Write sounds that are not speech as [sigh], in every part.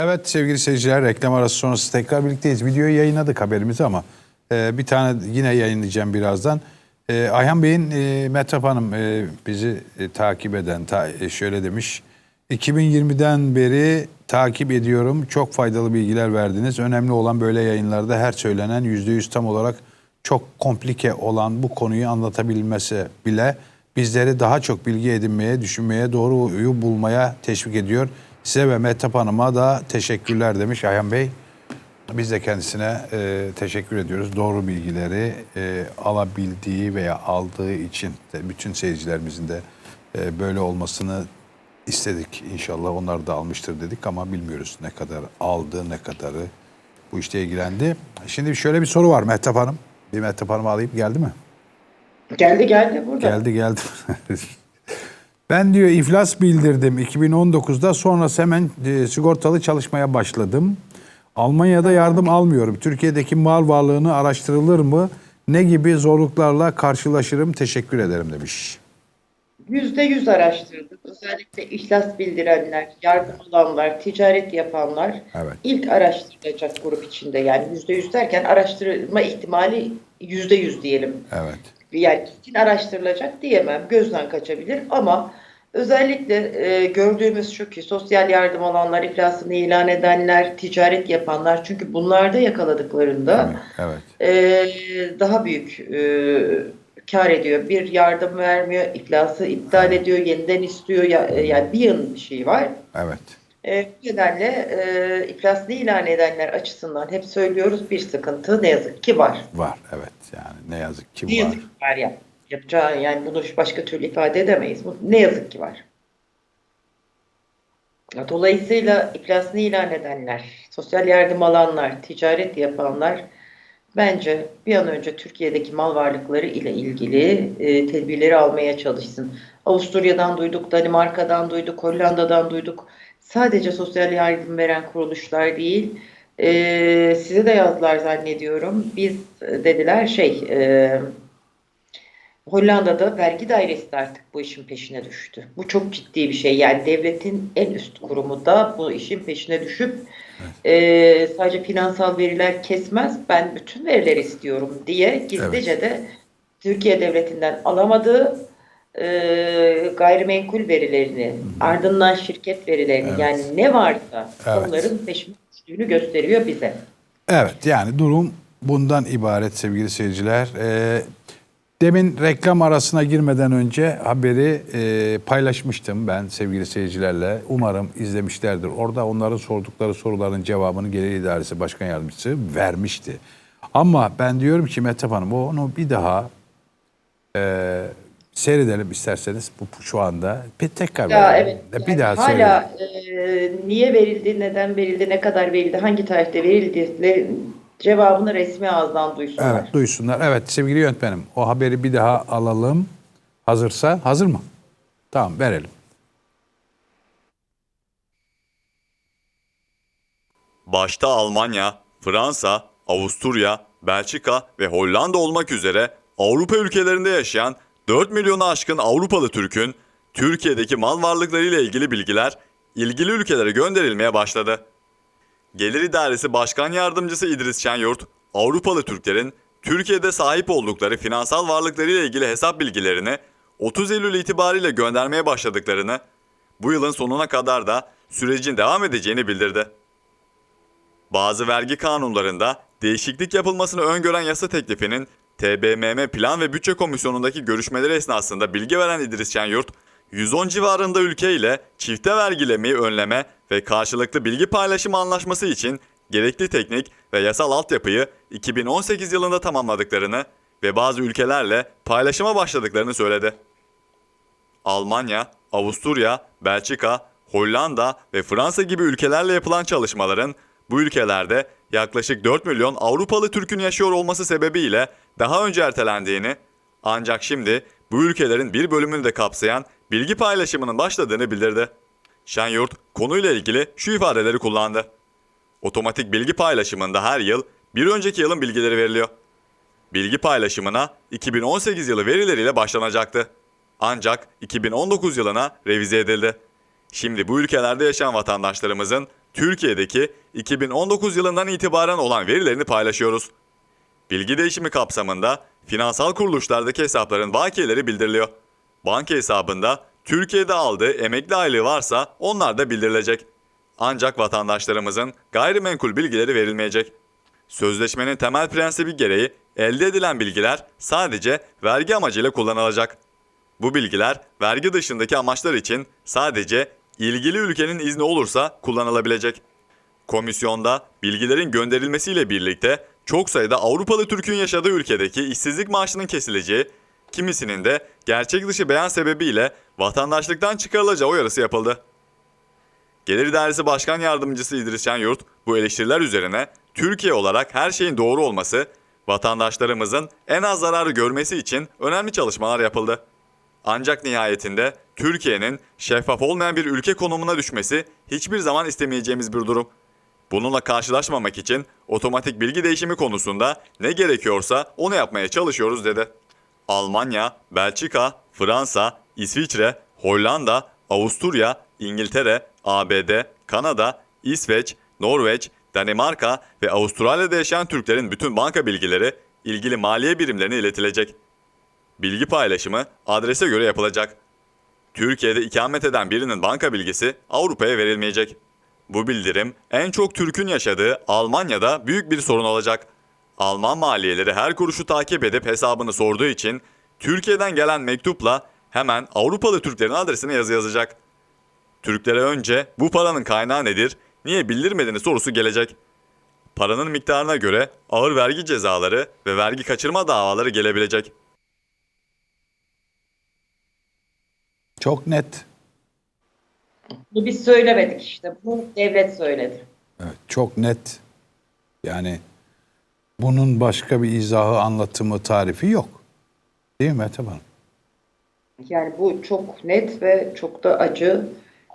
Evet sevgili seyirciler reklam arası sonrası tekrar birlikteyiz. Videoyu yayınladık haberimizi ama e, bir tane yine yayınlayacağım birazdan. E, Ayhan Bey'in e, Mehtap Hanım e, bizi e, takip eden ta- e, şöyle demiş. 2020'den beri takip ediyorum. Çok faydalı bilgiler verdiniz. Önemli olan böyle yayınlarda her söylenen %100 tam olarak çok komplike olan bu konuyu anlatabilmesi bile bizleri daha çok bilgi edinmeye, düşünmeye, doğruyu bulmaya teşvik ediyor. Size ve Mehtap Hanım'a da teşekkürler demiş Ayhan Bey. Biz de kendisine e, teşekkür ediyoruz. Doğru bilgileri e, alabildiği veya aldığı için de bütün seyircilerimizin de e, böyle olmasını istedik. İnşallah onlar da almıştır dedik ama bilmiyoruz ne kadar aldı, ne kadarı bu işte ilgilendi. Şimdi şöyle bir soru var Mehtap Hanım. Bir Mehtap Hanım'ı alayım geldi mi? Geldi geldi burada. Geldi geldi. [laughs] ben diyor iflas bildirdim 2019'da sonra hemen e, sigortalı çalışmaya başladım. Almanya'da yardım almıyorum. Türkiye'deki mal varlığını araştırılır mı? Ne gibi zorluklarla karşılaşırım? Teşekkür ederim demiş. Yüzde yüz araştırdık. Özellikle iflas bildirenler, yardım alanlar, ticaret yapanlar Evet. ilk araştırılacak grup içinde. Yani yüzde yüz derken araştırma ihtimali yüzde yüz diyelim. Evet. Yani ilkin araştırılacak diyemem. Gözden kaçabilir ama özellikle e, gördüğümüz şu ki sosyal yardım alanlar, iflasını ilan edenler, ticaret yapanlar çünkü bunlarda yakaladıklarında Evet. Ee, daha büyük e, kar ediyor. Bir yardım vermiyor, iflası iptal ediyor, yeniden istiyor. Ya, e, yani bir yıl bir şey var. Evet. E, bu nedenle e, iflasını ilan edenler açısından hep söylüyoruz bir sıkıntı ne yazık ki var. Var. Evet. Yani ne yazık ki Ne var. yazık ki var ya. Yapacağı yani bunu başka türlü ifade edemeyiz. Bu ne yazık ki var. Dolayısıyla iflasını ilan edenler, sosyal yardım alanlar, ticaret yapanlar bence bir an önce Türkiye'deki mal varlıkları ile ilgili e, tedbirleri almaya çalışsın. Avusturya'dan duyduk, Danimarka'dan duyduk, Hollanda'dan duyduk. Sadece sosyal yardım veren kuruluşlar değil, e, size de yazdılar zannediyorum. Biz dediler şey, e, Hollanda'da vergi dairesi de artık bu işin peşine düştü. Bu çok ciddi bir şey. Yani devletin en üst kurumu da bu işin peşine düşüp e, sadece finansal veriler kesmez, ben bütün verileri istiyorum diye gizlice de Türkiye devletinden alamadığı e, gayrimenkul verilerini, ardından şirket verilerini Evet. yani ne varsa Evet. onların peşine düştüğünü gösteriyor bize. Evet yani durum bundan ibaret sevgili seyirciler. Ee, demin reklam arasına girmeden önce haberi e, paylaşmıştım ben sevgili seyircilerle. Umarım izlemişlerdir. Orada onların sordukları soruların cevabını Gelir İdaresi Başkan Yardımcısı vermişti. Ama ben diyorum ki Mehtap Hanım onu bir daha e, seyredelim isterseniz bu şu anda. Bir tekrar Ya verelim. evet. bir yani daha hala e, niye verildi, neden verildi, ne kadar verildi, hangi tarihte verildi cevabını resmi ağızdan duysunlar. Evet duysunlar. Evet sevgili yönetmenim o haberi bir daha alalım. Hazırsa hazır mı? Tamam verelim. Başta Almanya, Fransa, Avusturya, Belçika ve Hollanda olmak üzere Avrupa ülkelerinde yaşayan 4 milyonu aşkın Avrupalı Türk'ün Türkiye'deki mal varlıklarıyla ilgili bilgiler ilgili ülkelere gönderilmeye başladı. Gelir İdaresi Başkan Yardımcısı İdris Şenyurt, Avrupalı Türklerin Türkiye'de sahip oldukları finansal varlıklarıyla ilgili hesap bilgilerini 30 Eylül itibariyle göndermeye başladıklarını, bu yılın sonuna kadar da sürecin devam edeceğini bildirdi. Bazı vergi kanunlarında değişiklik yapılmasını öngören yasa teklifinin TBMM Plan ve Bütçe Komisyonu'ndaki görüşmeleri esnasında bilgi veren İdris Şenyurt, 110 civarında ülke ile çifte vergilemeyi önleme ve karşılıklı bilgi paylaşımı anlaşması için gerekli teknik ve yasal altyapıyı 2018 yılında tamamladıklarını ve bazı ülkelerle paylaşıma başladıklarını söyledi. Almanya, Avusturya, Belçika, Hollanda ve Fransa gibi ülkelerle yapılan çalışmaların bu ülkelerde yaklaşık 4 milyon Avrupalı Türk'ün yaşıyor olması sebebiyle daha önce ertelendiğini ancak şimdi bu ülkelerin bir bölümünü de kapsayan bilgi paylaşımının başladığını bildirdi. Şenyurt konuyla ilgili şu ifadeleri kullandı. Otomatik bilgi paylaşımında her yıl bir önceki yılın bilgileri veriliyor. Bilgi paylaşımına 2018 yılı verileriyle başlanacaktı. Ancak 2019 yılına revize edildi. Şimdi bu ülkelerde yaşayan vatandaşlarımızın Türkiye'deki 2019 yılından itibaren olan verilerini paylaşıyoruz. Bilgi değişimi kapsamında finansal kuruluşlardaki hesapların vakiyeleri bildiriliyor. Banka hesabında Türkiye'de aldığı emekli aylığı varsa onlar da bildirilecek. Ancak vatandaşlarımızın gayrimenkul bilgileri verilmeyecek. Sözleşmenin temel prensibi gereği elde edilen bilgiler sadece vergi amacıyla kullanılacak. Bu bilgiler vergi dışındaki amaçlar için sadece ilgili ülkenin izni olursa kullanılabilecek. Komisyonda bilgilerin gönderilmesiyle birlikte çok sayıda Avrupalı Türk'ün yaşadığı ülkedeki işsizlik maaşının kesileceği, kimisinin de gerçek dışı beyan sebebiyle vatandaşlıktan çıkarılacağı uyarısı yapıldı. Gelir İdaresi Başkan Yardımcısı İdris Şenyurt bu eleştiriler üzerine Türkiye olarak her şeyin doğru olması, vatandaşlarımızın en az zararı görmesi için önemli çalışmalar yapıldı. Ancak nihayetinde Türkiye'nin şeffaf olmayan bir ülke konumuna düşmesi hiçbir zaman istemeyeceğimiz bir durum. Bununla karşılaşmamak için otomatik bilgi değişimi konusunda ne gerekiyorsa onu yapmaya çalışıyoruz dedi. Almanya, Belçika, Fransa, İsviçre, Hollanda, Avusturya, İngiltere, ABD, Kanada, İsveç, Norveç, Danimarka ve Avustralya'da yaşayan Türklerin bütün banka bilgileri ilgili maliye birimlerine iletilecek. Bilgi paylaşımı adrese göre yapılacak. Türkiye'de ikamet eden birinin banka bilgisi Avrupa'ya verilmeyecek. Bu bildirim en çok Türk'ün yaşadığı Almanya'da büyük bir sorun olacak. Alman maliyeleri her kuruşu takip edip hesabını sorduğu için Türkiye'den gelen mektupla hemen Avrupalı Türklerin adresine yazı yazacak. Türklere önce bu paranın kaynağı nedir, niye bildirmediğini sorusu gelecek. Paranın miktarına göre ağır vergi cezaları ve vergi kaçırma davaları gelebilecek. Çok net. Bunu biz söylemedik işte. Bu devlet söyledi. Evet, çok net. Yani bunun başka bir izahı, anlatımı, tarifi yok. Değil mi Mehtap Hanım? Yani bu çok net ve çok da acı.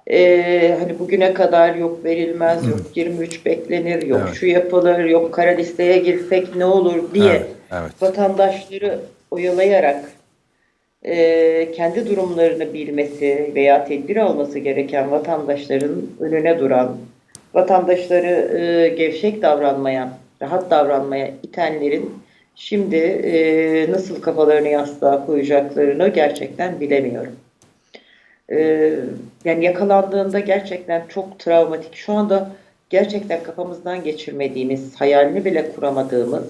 Ee, hani bugüne kadar yok verilmez, yok 23 beklenir, yok Evet. şu yapılır, yok kara listeye girsek ne olur diye Evet, evet. vatandaşları oyalayarak e, kendi durumlarını bilmesi veya tedbir alması gereken vatandaşların önüne duran, vatandaşları e, gevşek davranmaya, rahat davranmaya itenlerin şimdi e, nasıl kafalarını yastığa koyacaklarını gerçekten bilemiyorum. E, yani yakalandığında gerçekten çok travmatik. Şu anda gerçekten kafamızdan geçirmediğimiz, hayalini bile kuramadığımız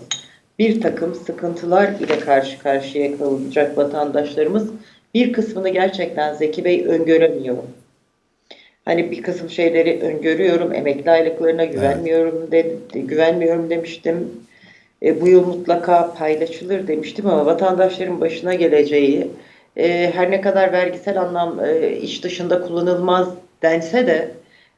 bir takım sıkıntılar ile karşı karşıya kalacak vatandaşlarımız bir kısmını gerçekten Zeki Bey öngöremiyor. Hani bir kısım şeyleri öngörüyorum, emekli aylıklarına güvenmiyorum de, güvenmiyorum demiştim. E, bu yıl mutlaka paylaşılır demiştim ama vatandaşların başına geleceği e, her ne kadar vergisel anlam e, iş dışında kullanılmaz dense de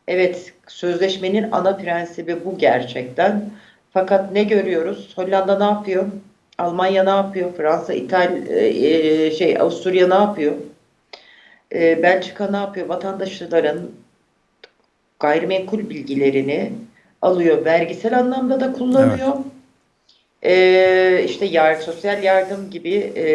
evet sözleşmenin ana prensibi bu gerçekten. Fakat ne görüyoruz? Hollanda ne yapıyor? Almanya ne yapıyor? Fransa, İtalya, e, şey Avusturya ne yapıyor? E, Belçika ne yapıyor? Vatandaşların gayrimenkul bilgilerini alıyor. Vergisel anlamda da kullanıyor. E, işte yar, sosyal yardım gibi e,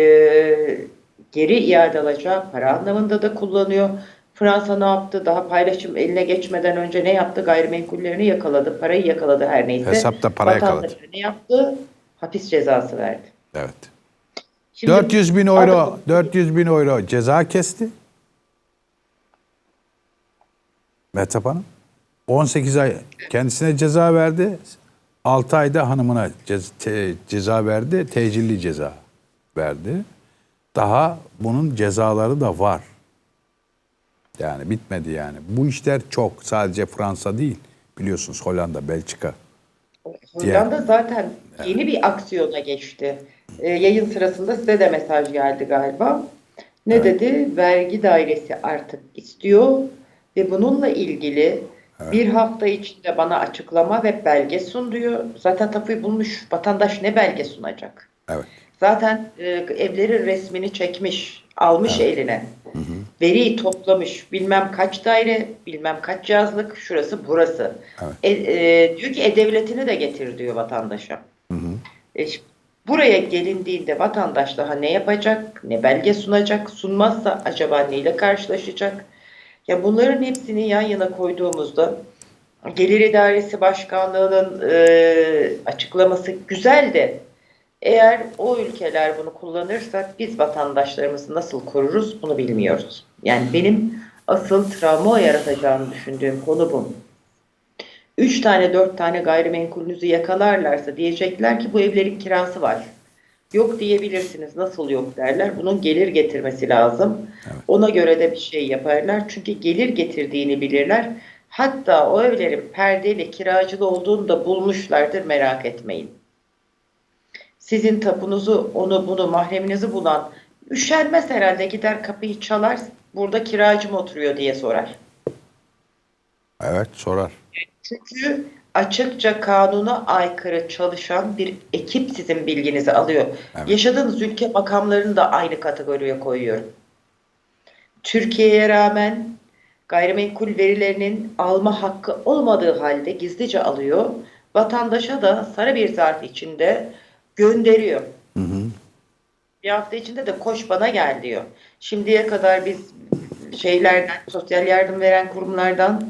geri iade alacağı para anlamında da kullanıyor. Fransa ne yaptı? Daha paylaşım eline geçmeden önce ne yaptı? Gayrimenkullerini yakaladı. Parayı yakaladı her neyse. Hesapta para yakaladı. Ne yaptı? Hapis cezası verdi. Evet. Şimdi 400 bin euro, Avrupa- 400 bin euro ceza kesti. Mehtap Hanım. 18 ay kendisine ceza verdi. 6 ayda hanımına cez- te- ceza verdi. Tecilli ceza verdi. Daha bunun cezaları da var. Yani bitmedi yani. Bu işler çok. Sadece Fransa değil. Biliyorsunuz Hollanda, Belçika. Hollanda zaten yeni bir aksiyona geçti. Ee, yayın sırasında size de mesaj geldi galiba. Ne dedi? Vergi dairesi artık istiyor ve bununla ilgili bir hafta içinde bana açıklama ve belge sun diyor. Zaten tapuyu bulmuş. Vatandaş ne belge sunacak? Evet. Zaten e, evlerin resmini çekmiş, almış eline. Veriyi toplamış. Bilmem kaç daire, bilmem kaç yazlık, şurası burası. E, e, diyor ki e-devletini de getir diyor vatandaşa. E, ş- buraya gelindiğinde vatandaş daha ne yapacak, ne belge sunacak, sunmazsa acaba neyle karşılaşacak? Ya bunların hepsini yan yana koyduğumuzda Gelir İdaresi Başkanlığı'nın e, açıklaması güzel de eğer o ülkeler bunu kullanırsa biz vatandaşlarımızı nasıl koruruz bunu bilmiyoruz. Yani benim asıl travma yaratacağını düşündüğüm konu bu. Üç tane dört tane gayrimenkulünüzü yakalarlarsa diyecekler ki bu evlerin kirası var. Yok diyebilirsiniz. Nasıl yok derler. Bunun gelir getirmesi lazım. Ona göre de bir şey yaparlar. Çünkü gelir getirdiğini bilirler. Hatta o evlerin perdeli, kiracılı olduğunu da bulmuşlardır merak etmeyin. Sizin tapunuzu, onu bunu, mahreminizi bulan üşenmez herhalde gider kapıyı çalar. Burada kiracı mı oturuyor diye sorar. Evet sorar. Çünkü açıkça kanuna aykırı çalışan bir ekip sizin bilginizi alıyor. Evet. Yaşadığınız ülke makamlarını da aynı kategoriye koyuyorum. Türkiye'ye rağmen gayrimenkul verilerinin alma hakkı olmadığı halde gizlice alıyor. Vatandaşa da sarı bir zarf içinde gönderiyor. Bir hafta içinde de koş bana gel diyor. Şimdiye kadar biz şeylerden, sosyal yardım veren kurumlardan,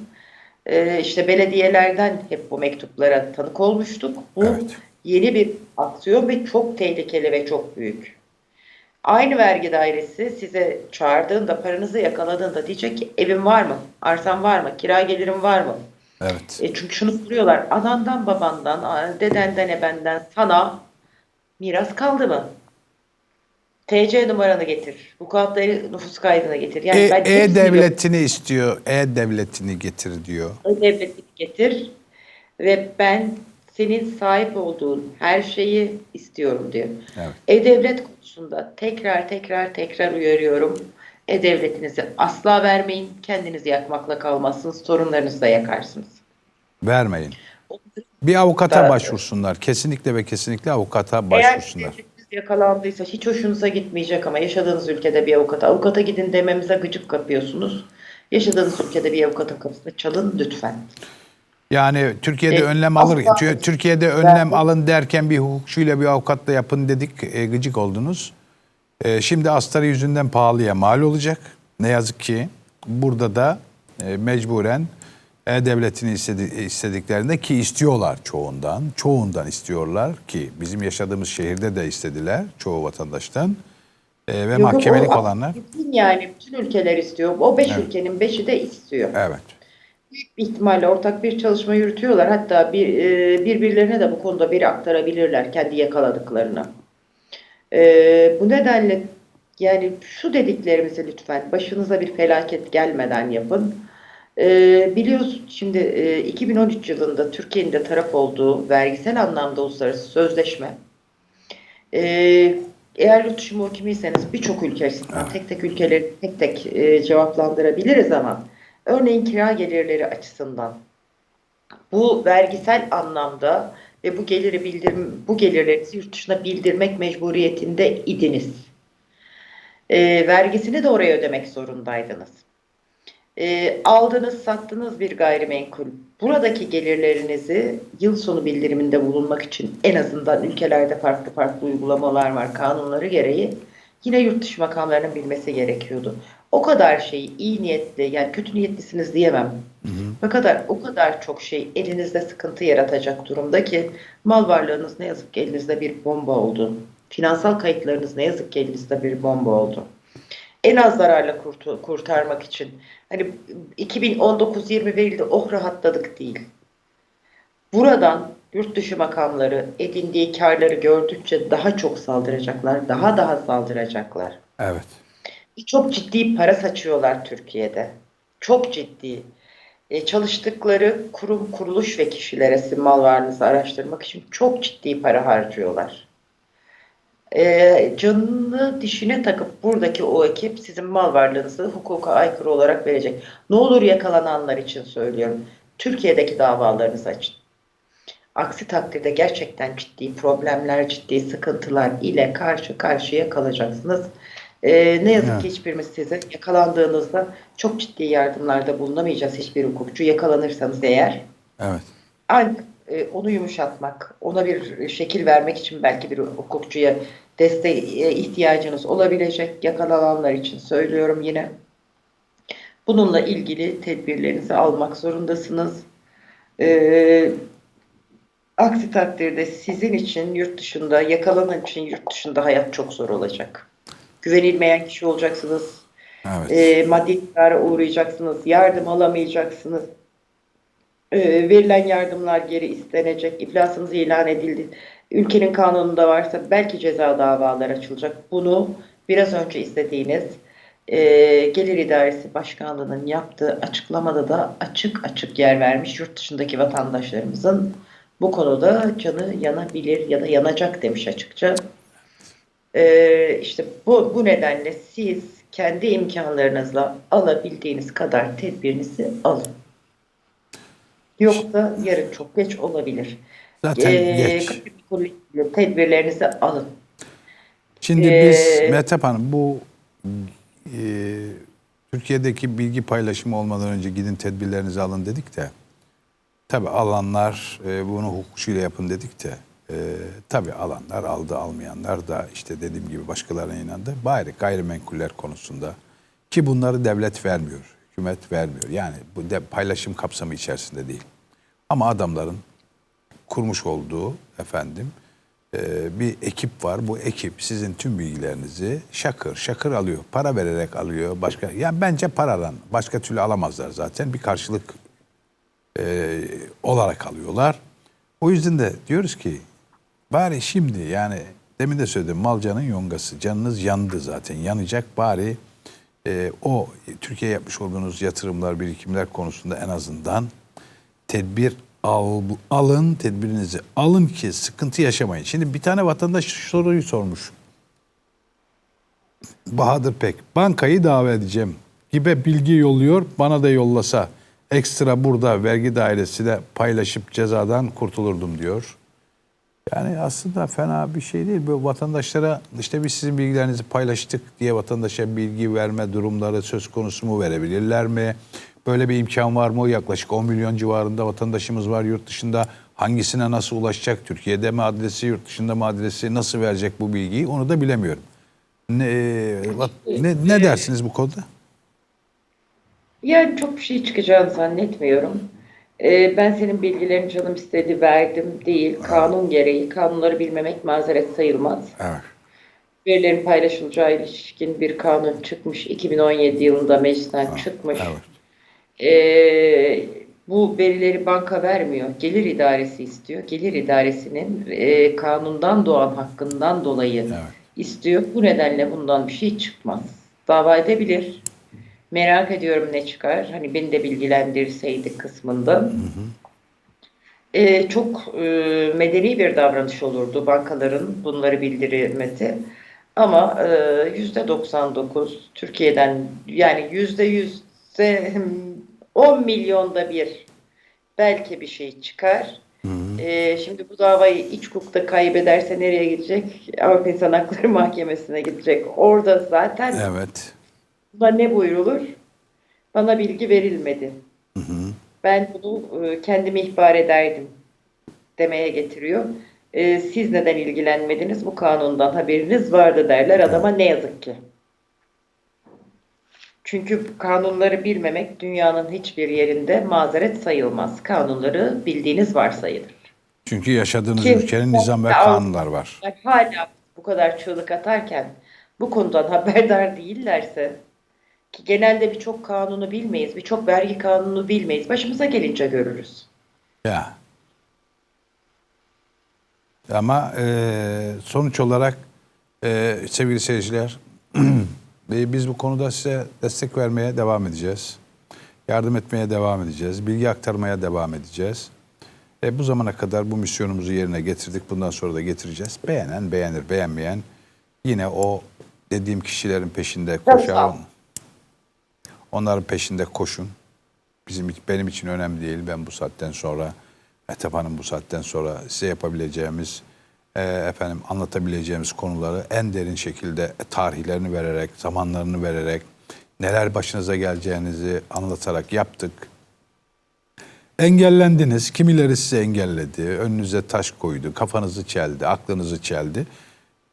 e, işte belediyelerden hep bu mektuplara tanık olmuştuk. Bu Evet. yeni bir aksiyon ve çok tehlikeli ve çok büyük. Aynı vergi dairesi size çağırdığında, paranızı yakaladığında diyecek ki evin var mı? Arsan var mı? Kira gelirim var mı? Evet. E çünkü şunu soruyorlar. Anandan, babandan, dedenden, ebenden sana miras kaldı mı? TC numaranı getir. Vukuatları nüfus kaydına getir. Yani ben E- hepsini E-Devletini istiyor. E-Devletini getir diyor. E-Devletini getir ve ben senin sahip olduğun her şeyi istiyorum diyor. Evet. E-Devlet konusunda tekrar tekrar tekrar uyarıyorum. E-Devletinizi asla vermeyin. Kendinizi yakmakla kalmazsınız. Sorunlarınızı da yakarsınız. Vermeyin. Bir avukata başvursunlar. Kesinlikle ve kesinlikle avukata Eğer başvursunlar. Yakalandıysa hiç hoşunuza gitmeyecek ama yaşadığınız ülkede bir avukata, avukata gidin dememize gıcık kapıyorsunuz. Yaşadığınız ülkede bir avukatın kapısını çalın lütfen. Yani Türkiye'de E, önlem alır. asla- Tü- Türkiye'de önlem Ben- alın derken bir hukukçuyla bir avukatla yapın dedik. e, gıcık oldunuz. E, şimdi astarı yüzünden pahalıya mal olacak. Ne yazık ki burada da e, mecburen e-devletini istedi- istediklerinde ki istiyorlar çoğundan. Çoğundan istiyorlar ki bizim yaşadığımız şehirde de istediler çoğu vatandaştan. E, ve Yok, mahkemelik o- olanlar. Bütün yani bütün ülkeler istiyor. O beş Evet. ülkenin beşi de istiyor. Evet. Büyük bir ihtimalle ortak bir çalışma yürütüyorlar. Hatta bir e, birbirlerine de bu konuda veri aktarabilirler kendi yakaladıklarını. E, bu nedenle yani şu dediklerimizi lütfen başınıza bir felaket gelmeden yapın. E, biliyorsun şimdi e, 2013 yılında Türkiye'nin de taraf olduğu vergisel anlamda uluslararası sözleşme e, eğer yurt dışı muhkimiyseniz birçok ülke açısından tek tek ülkeleri tek tek e, cevaplandırabiliriz ama örneğin kira gelirleri açısından bu vergisel anlamda ve bu geliri bildirim bu gelirlerinizi yurt dışına bildirmek mecburiyetinde idiniz. E, vergisini de oraya ödemek zorundaydınız. E, aldınız, sattınız bir gayrimenkul. Buradaki gelirlerinizi yıl sonu bildiriminde bulunmak için en azından ülkelerde farklı farklı uygulamalar var kanunları gereği. Yine yurt dışı makamlarının bilmesi gerekiyordu. O kadar şey iyi niyetli yani kötü niyetlisiniz diyemem. O kadar o kadar çok şey elinizde sıkıntı yaratacak durumda ki mal varlığınız ne yazık ki elinizde bir bomba oldu. Finansal kayıtlarınız ne yazık ki elinizde bir bomba oldu. En az zararla kurtu- kurtarmak için hani 2019-20 verildi oh rahatladık değil. Buradan yurt dışı makamları edindiği karları gördükçe daha çok saldıracaklar, daha daha saldıracaklar. Evet. Çok ciddi para saçıyorlar Türkiye'de. Çok ciddi. E, çalıştıkları kurum, kuruluş ve kişilere mal varlığınızı araştırmak için çok ciddi para harcıyorlar. E, canını dişine takıp buradaki o ekip sizin mal varlığınızı hukuka aykırı olarak verecek. Ne olur yakalananlar için söylüyorum. Türkiye'deki davalarınızı açın. Aksi takdirde gerçekten ciddi problemler, ciddi sıkıntılar ile karşı karşıya kalacaksınız. Ee, ne yazık Evet. ki hiçbirimiz size yakalandığınızda çok ciddi yardımlarda bulunamayacağız hiçbir hukukçu. Yakalanırsanız eğer Evet. ancak onu yumuşatmak, ona bir şekil vermek için belki bir hukukçuya desteğe ihtiyacınız olabilecek. Yakalananlar için söylüyorum yine. Bununla ilgili tedbirlerinizi almak zorundasınız. Ee, aksi takdirde sizin için yurt dışında, yakalanan için yurt dışında hayat çok zor olacak. Güvenilmeyen kişi olacaksınız. Evet. E, maddi zarara uğrayacaksınız. Yardım alamayacaksınız. E, verilen yardımlar geri istenecek. İflasınız ilan edildi. Ülkenin kanununda varsa belki ceza davaları açılacak. Bunu biraz önce istediğiniz e, Gelir İdaresi Başkanlığı'nın yaptığı açıklamada da açık açık yer vermiş. Yurt dışındaki vatandaşlarımızın bu konuda canı yanabilir ya da yanacak demiş açıkça. Ee, işte bu, bu nedenle siz kendi imkanlarınızla alabildiğiniz kadar tedbirinizi alın. Yoksa yarın çok geç olabilir. Zaten Ee, geç. tedbirlerinizi alın. Şimdi Ee, biz Mehtap Hanım bu e, Türkiye'deki bilgi paylaşımı olmadan önce gidin tedbirlerinizi alın dedik de tabi alanlar e, bunu hukukçuyla yapın dedik de e, tabi alanlar aldı almayanlar da işte dediğim gibi başkalarına inandı. Bari gayrimenkuller konusunda ki bunları devlet vermiyor, hükümet vermiyor. Yani bu de paylaşım kapsamı içerisinde değil. Ama adamların kurmuş olduğu efendim e, bir ekip var. Bu ekip sizin tüm bilgilerinizi şakır şakır alıyor. Para vererek alıyor. Başka yani bence paradan başka türlü alamazlar zaten. Bir karşılık e, olarak alıyorlar. O yüzden de diyoruz ki bari şimdi yani demin de söyledim malcanın yongası. Canınız yandı zaten. Yanacak bari e, o Türkiye yapmış olduğunuz yatırımlar, birikimler konusunda en azından tedbir al, alın, tedbirinizi alın ki sıkıntı yaşamayın. Şimdi bir tane vatandaş soruyu sormuş. Bahadır Pek, bankayı davet edeceğim gibi bilgi yolluyor, bana da yollasa ekstra burada vergi dairesi de paylaşıp cezadan kurtulurdum diyor. Yani aslında fena bir şey değil. Böyle vatandaşlara işte biz sizin bilgilerinizi paylaştık diye vatandaşa bilgi verme durumları söz konusu mu verebilirler mi? Böyle bir imkan var mı? Yaklaşık 10 milyon civarında vatandaşımız var yurt dışında. Hangisine nasıl ulaşacak? Türkiye'de mi adresi, yurt dışında mı adresi? Nasıl verecek bu bilgiyi? Onu da bilemiyorum. Ne, ne, ne dersiniz bu konuda? Yani çok bir şey çıkacağını zannetmiyorum. Ee, ben senin bilgilerini canım istedi verdim değil. Kanun gereği kanunları bilmemek mazeret sayılmaz. Evet. Verilerin paylaşılacağı ilişkin bir kanun çıkmış. 2017 yılında meclisten çıkmış. Evet. Ee, bu verileri banka vermiyor. Gelir idaresi istiyor. Gelir idaresinin e, kanundan doğan hakkından dolayı Evet. istiyor. Bu nedenle bundan bir şey çıkmaz. Dava edebilir. Merak ediyorum ne çıkar. Hani beni de bilgilendirseydi kısmında. Ee, çok e, medeni bir davranış olurdu bankaların bunları bildirmesi. Ama e, yüzde 99 Türkiye'den yani yüzde yüzde 10 [laughs] milyonda bir belki bir şey çıkar. Ee, şimdi bu davayı iç hukukta kaybederse nereye gidecek? Avrupa İnsan Hakları [laughs] Mahkemesi'ne gidecek. Orada zaten Evet. Buna ne buyrulur? Bana bilgi verilmedi. Ben bunu e, kendime ihbar ederdim demeye getiriyor. E, siz neden ilgilenmediniz? Bu kanundan haberiniz vardı derler adama ne yazık ki. Çünkü kanunları bilmemek dünyanın hiçbir yerinde mazeret sayılmaz. Kanunları bildiğiniz varsayılır. Çünkü yaşadığınız Kim- ülkenin nizam ve kanunlar var. Hala bu kadar çığlık atarken bu konudan haberdar değillerse ki genelde birçok kanunu bilmeyiz, birçok vergi kanunu bilmeyiz. Başımıza gelince görürüz. Ya. Ama e, sonuç olarak e, sevgili seyirciler [clears throat] e, biz bu konuda size destek vermeye devam edeceğiz. Yardım etmeye devam edeceğiz. Bilgi aktarmaya devam edeceğiz. E, bu zamana kadar bu misyonumuzu yerine getirdik. Bundan sonra da getireceğiz. Beğenen beğenir, beğenmeyen yine o dediğim kişilerin peşinde koşar. Onların peşinde koşun. Bizim benim için önemli değil. Ben bu saatten sonra Etap Hanım bu saatten sonra size yapabileceğimiz e, efendim anlatabileceğimiz konuları en derin şekilde tarihlerini vererek, zamanlarını vererek neler başınıza geleceğinizi anlatarak yaptık. Engellendiniz. Kimileri sizi engelledi. Önünüze taş koydu. Kafanızı çeldi. Aklınızı çeldi.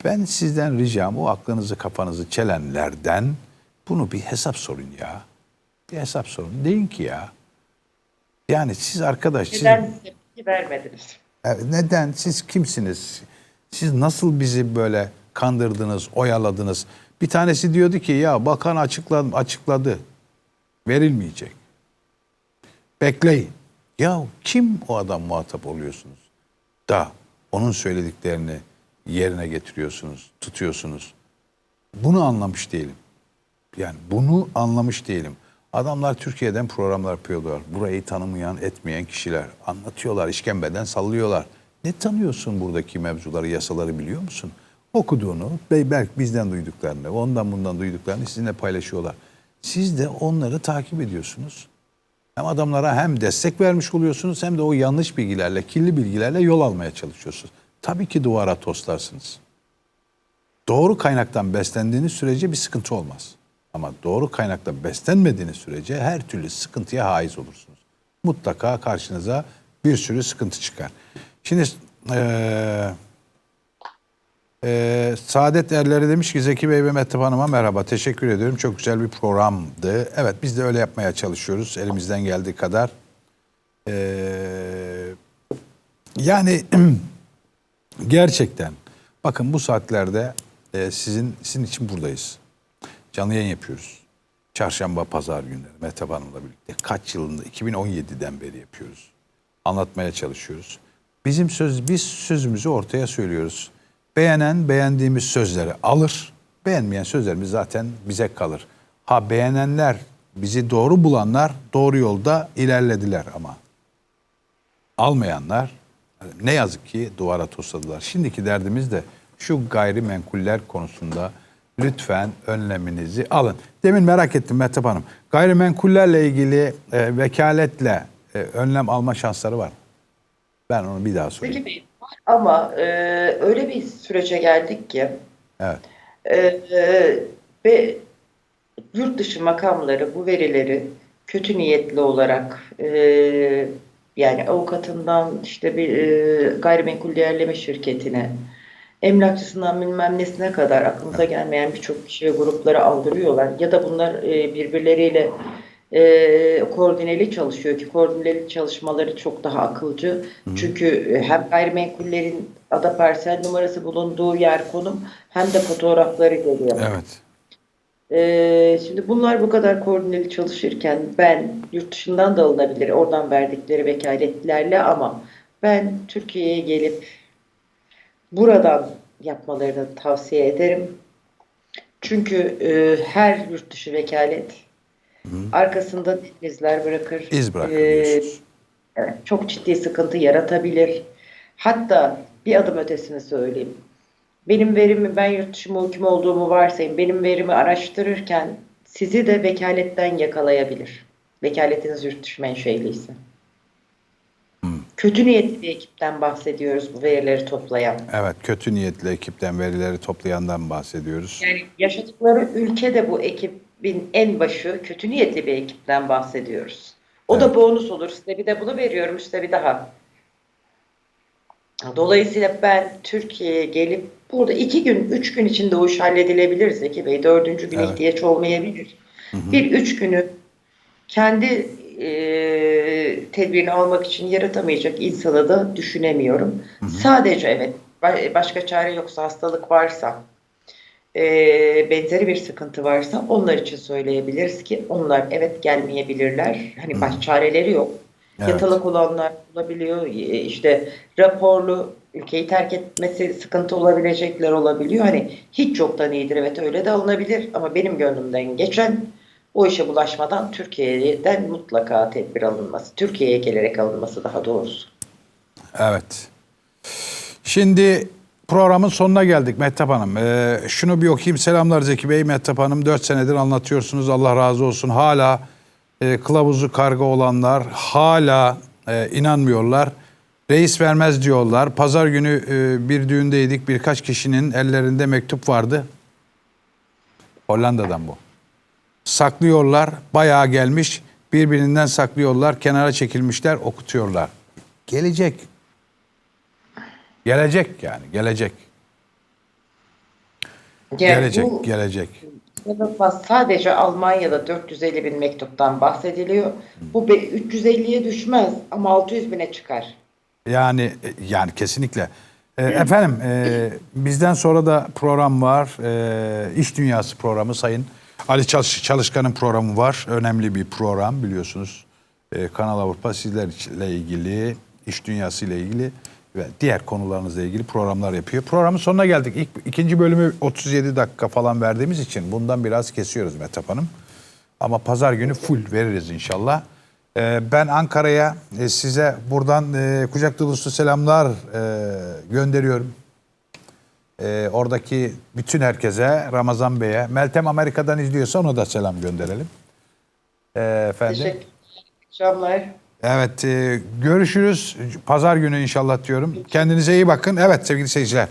Ben sizden ricam o aklınızı kafanızı çelenlerden bunu bir hesap sorun ya. Bir hesap sorun. Deyin ki ya Yani siz arkadaş, siz, Neden tepki vermediniz? Evet, neden? Siz kimsiniz? Siz nasıl bizi böyle kandırdınız, oyaladınız? Bir tanesi diyordu ki ya bakan açıkladı, açıkladı. Verilmeyecek. Bekleyin. Ya kim o adam muhatap oluyorsunuz? Da onun söylediklerini yerine getiriyorsunuz, tutuyorsunuz. Bunu anlamış değilim. Yani bunu anlamış değilim. Adamlar Türkiye'den programlar yapıyorlar. Burayı tanımayan, etmeyen kişiler. Anlatıyorlar, işkembeden sallıyorlar. Ne tanıyorsun buradaki mevzuları, yasaları biliyor musun? Okuduğunu, be- belki bizden duyduklarını, ondan bundan duyduklarını sizinle paylaşıyorlar. Siz de onları takip ediyorsunuz. Hem adamlara hem destek vermiş oluyorsunuz hem de o yanlış bilgilerle, kirli bilgilerle yol almaya çalışıyorsunuz. Tabii ki duvara toslarsınız doğru kaynaktan beslendiğiniz sürece bir sıkıntı olmaz. Ama doğru kaynaktan beslenmediğiniz sürece her türlü sıkıntıya haiz olursunuz. Mutlaka karşınıza bir sürü sıkıntı çıkar. Şimdi eee eee, Saadet Erleri demiş ki Zeki Bey ve Mehtap Hanım'a merhaba. Teşekkür ediyorum. Çok güzel bir programdı. Evet biz de öyle yapmaya çalışıyoruz. Elimizden geldiği kadar. Eee, yani [clears throat] Gerçekten. Bakın bu saatlerde e, sizin sizin için buradayız. Canlı yayın yapıyoruz. Çarşamba, pazar günleri Mehtap Hanım'la birlikte. Kaç yılında? 2017'den beri yapıyoruz. Anlatmaya çalışıyoruz. Bizim söz, biz sözümüzü ortaya söylüyoruz. Beğenen beğendiğimiz sözleri alır. Beğenmeyen sözlerimiz zaten bize kalır. Ha beğenenler, bizi doğru bulanlar doğru yolda ilerlediler ama almayanlar ne yazık ki duvara tosladılar. Şimdiki derdimiz de şu gayrimenkuller konusunda lütfen önleminizi alın. Demin merak ettim Mehtap Hanım. Gayrimenkullerle ilgili e, vekaletle e, önlem alma şansları var? Ben onu bir daha sorayım. Bey var ama e, öyle bir sürece geldik ki Evet. e, e, ve yurt dışı makamları bu verileri kötü niyetli olarak e, yani avukatından işte bir e, gayrimenkul değerleme şirketine emlakçısından bilmem nesine kadar aklımıza gelmeyen birçok kişi ve gruplara aldırıyorlar. Ya da bunlar e, birbirleriyle e, koordineli çalışıyor ki koordineli çalışmaları çok daha akılcı. Çünkü hem gayrimenkullerin ada parsel numarası bulunduğu yer konum hem de fotoğrafları geliyor. Evet. Ee, şimdi bunlar bu kadar koordineli çalışırken ben yurt dışından da alınabilir oradan verdikleri vekaletlerle ama ben Türkiye'ye gelip buradan yapmalarını tavsiye ederim. Çünkü e, her yurt dışı vekalet arkasında izler bırakır. İz bırakır Ee. Evet, çok ciddi sıkıntı yaratabilir. Hatta bir adım ötesini söyleyeyim. Benim verimi ben yurt dışı muhkim olduğumu varsayın. Benim verimi araştırırken sizi de vekaletten yakalayabilir. Vekaletiniz yurt dışı menşeliyse. Kötü niyetli bir ekipten bahsediyoruz bu verileri toplayan. Evet, kötü niyetli ekipten verileri toplayandan bahsediyoruz. Yani yaşadıkları ülkede bu ekibin en başı kötü niyetli bir ekipten bahsediyoruz. O da bonus olur. Size bir de bunu veriyorum işte bir daha. Dolayısıyla ben Türkiye'ye gelip burada iki gün, üç gün içinde o iş halledilebilir Zeki Bey. Dördüncü gün Evet. ihtiyaç olmayabilir. Bir üç günü kendi e, tedbirini almak için yaratamayacak insanı da düşünemiyorum. Sadece evet ba- başka çare yoksa hastalık varsa e, benzeri bir sıkıntı varsa onlar için söyleyebiliriz ki onlar evet gelmeyebilirler. Hani baş çareleri yok. Evet. Yatalak olanlar olabiliyor. E, işte raporlu ülkeyi terk etmesi sıkıntı olabilecekler olabiliyor. Hani hiç yoktan iyidir evet öyle de alınabilir ama benim gönlümden geçen o işe bulaşmadan Türkiye'den mutlaka tedbir alınması. Türkiye'ye gelerek alınması daha doğrusu. Evet. Şimdi programın sonuna geldik Mehtap Hanım. Ee, şunu bir okuyayım. Selamlar Zeki Bey, Mehtap Hanım. Dört senedir anlatıyorsunuz. Allah razı olsun. Hala e, kılavuzu karga olanlar hala e, inanmıyorlar. Reis vermez diyorlar. Pazar günü e, bir düğündeydik. Birkaç kişinin ellerinde mektup vardı. Hollanda'dan bu. Saklıyorlar. Bayağı gelmiş. Birbirinden saklıyorlar. Kenara çekilmişler. Okutuyorlar. Gelecek. Gelecek yani. Gelecek. Yani Gelecek. bu Gelecek. Sadece Almanya'da 450 bin mektuptan bahsediliyor. Bu be- 350'ye düşmez ama 600 bine çıkar. Yani e, yani kesinlikle. E, efendim e, bizden sonra da program var. E, İş Dünyası programı Sayın Ali Çalış- Çalışkan'ın programı var. Önemli bir program biliyorsunuz. E, Kanal Avrupa sizlerle ilgili, iş dünyası ile ilgili ve diğer konularınızla ilgili programlar yapıyor. Programın sonuna geldik. İlk, ikinci bölümü 37 dakika falan verdiğimiz için bundan biraz kesiyoruz Metap Hanım. Ama pazar günü full veririz inşallah. Ee, ben Ankara'ya e, size buradan e, kucak dolusu selamlar e, gönderiyorum. E, oradaki bütün herkese, Ramazan Bey'e, Meltem Amerika'dan izliyorsa ona da selam gönderelim. E, efendim. Teşekkür akşamlar. Evet, e, görüşürüz. Pazar günü inşallah diyorum. Kendinize iyi bakın. Evet sevgili seyirciler.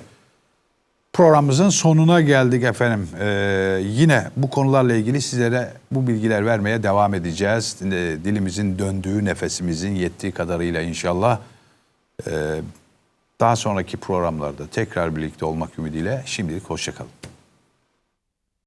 Programımızın sonuna geldik efendim. Ee, yine bu konularla ilgili sizlere bu bilgiler vermeye devam edeceğiz. Dilimizin döndüğü, nefesimizin yettiği kadarıyla inşallah. Ee, daha sonraki programlarda tekrar birlikte olmak ümidiyle şimdilik hoşçakalın.